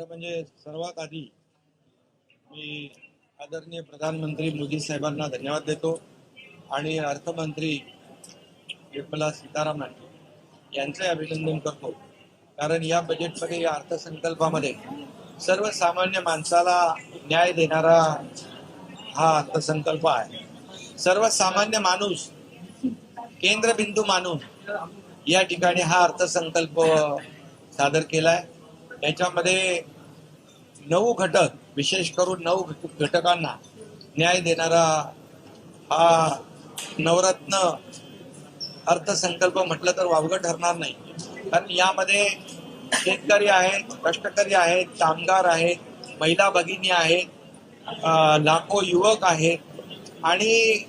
खरं म्हणजे सर्वात आधी मी आदरणीय प्रधानमंत्री मोदी साहेबांना धन्यवाद देतो आणि अर्थमंत्री निर्मला सीतारामन यांचे अभिनंदन करतो. कारण या बजेटमध्ये या अर्थसंकल्पामध्ये सर्वसामान्य माणसाला न्याय देणारा हा अर्थसंकल्प आहे. सर्वसामान्य माणूस केंद्रबिंदू मानून या ठिकाणी हा अर्थसंकल्प सादर केलाय. याच्यामध्ये नऊ घटक विशेष करून नऊ घटकांना न्याय देणारा हा नवरत्न अर्थसंकल्प म्हटलं तर वावगं ठरणार नाही. कारण यामध्ये शेतकरी आहेत कष्टकरी आहेत कामगार आहेत महिला भगिनी आहेत लाखो युवक आहेत आणि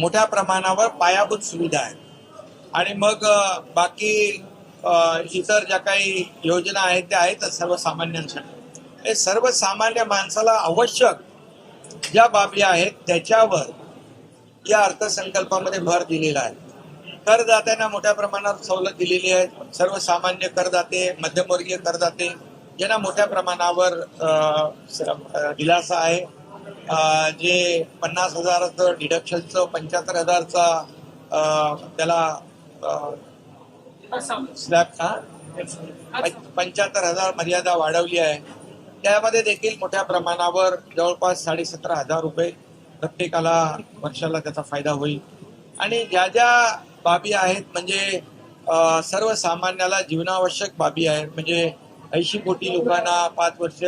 मोठ्या प्रमाणावर पायाभूत सुविधा आहेत. आणि मग बाकी इतर ज्या काही योजना आहेत त्या आहेतच सर्वसामान्यांसाठी हे सर्वसामान्य माणसाला आवश्यक ज्या बाबी आहेत त्याच्यावर या अर्थसंकल्पामध्ये भर दिलेला आहे. करदात्यांना मोठ्या प्रमाणात सवलत दिलेली आहे. सर्वसामान्य करदाते मध्यमवर्गीय करदाते ज्यांना मोठ्या प्रमाणावर दिलासा आहे. जे पन्नास हजाराचं डिडक्शनचं पंच्याहत्तर हजारचा त्याला पंच्याहत्तर हजार मर्यादा वाढवली आहे. त्यामध्ये देखील मोठ्या प्रमाणावर जवळपास साडेसतरा हजार रुपये प्रत्येकाला वर्षाला त्याचा फायदा होईल. आणि ज्या ज्या बाबी आहेत म्हणजे सर्वसामान्याला जीवनावश्यक बाबी आहेत म्हणजे ऐंशी कोटी लोकांना पाच वर्ष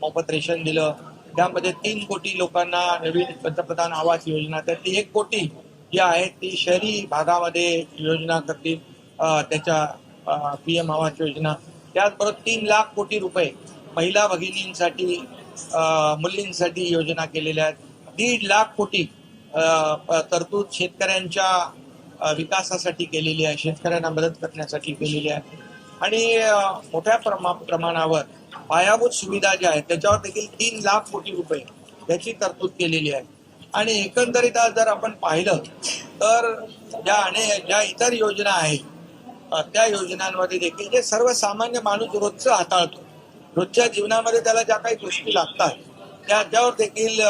मोफत रेशन दिलं त्यामध्ये तीन कोटी लोकांना नवीन पंतप्रधान आवास योजना त्यातली एक कोटी जी आहे ती शहरी भागामध्ये योजना करतील. त्याच्या पी एम आवास योजना. त्याचबरोबर तीन लाख कोटी रुपये महिला भगिनींसाठी मुलींसाठी योजना केलेल्या आहेत. दीड लाख कोटी तरतूद शेतकऱ्यांच्या विकासासाठी केलेली आहे शेतकऱ्यांना मदत करण्यासाठी केलेली आहे. आणि मोठ्या प्रमा प्रमाणावर पायाभूत सुविधा ज्या आहेत त्याच्यावर देखील तीन लाख कोटी रुपये त्याची तरतूद केलेली आहे. आणि एकंदरीत आज जर आपण पाहिलं तर ज्या अनेक ज्या इतर योजना आहेत त्या योजनांमध्ये देखील जे सर्वसामान्य माणूस रोजचं हाताळतो. रोजच्या जीवनामध्ये त्याला ज्या काही गोष्टी लागतात त्याच्यावर देखील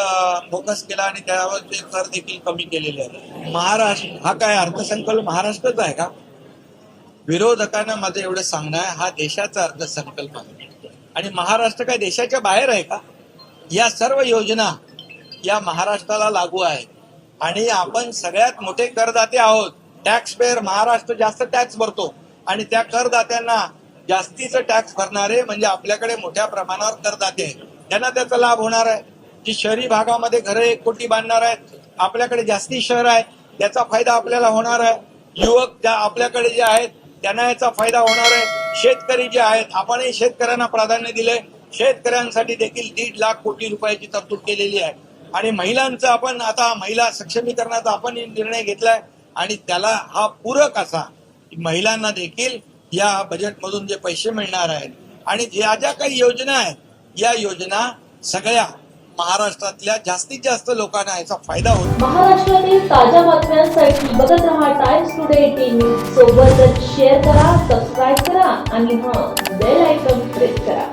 फोकस केला आणि त्यावर ते कर देखील कमी केलेले आहेत. महाराष्ट्र हा काय अर्थसंकल्प महाराष्ट्रच आहे का? विरोधकांना माझं एवढं सांगणं आहे हा देशाचा अर्थसंकल्प आहे. आणि महाराष्ट्र काय देशाच्या बाहेर आहे का? या सर्व योजना या महाराष्ट्राला लागू आहेत. आणि आपण सगळ्यात मोठे करदाते आहोत. टॅक्स पेअर महाराष्ट्र जास्त टॅक्स भरतो. आणि त्या करदात्यांना जास्तीचं टॅक्स भरणारे म्हणजे आपल्याकडे मोठ्या प्रमाणावर करदाते. त्यांना त्याचा लाभ होणार आहे. जी शहरी भागामध्ये घरे एक कोटी बांधणार आहेत. आपल्याकडे जास्ती शहर आहे. त्याचा फायदा आपल्याला होणार आहे. युवक ज्या आपल्याकडे जे आहेत त्यांना याचा फायदा होणार आहे. शेतकरी जे आहेत आपणही शेतकऱ्यांना प्राधान्य दिले शेतकऱ्यांसाठी देखील दीड लाख कोटी रुपयाची तरतूद केलेली आहे. आणि महिलांचं आपण आता महिला सक्षमीकरणाचा आपण निर्णय घेतलाय. आणि त्याला हा पूरक असा महिलांना देखील या बजेटमधून जे पैसे मिळणार आहेत. आणि ज्या ज्या काही योजना आहेत या योजना सगळ्या महाराष्ट्रातल्या जास्तीत जास्त लोकांना याचा फायदा होतो. महाराष्ट्रातील ताज्या बातम्यांसाठी बघत रहा टाइम्स टुडे टीव्ही सोबतच शेअर करा सबस्क्राईब करा आणि हा बेल आयकॉन प्रेस करा.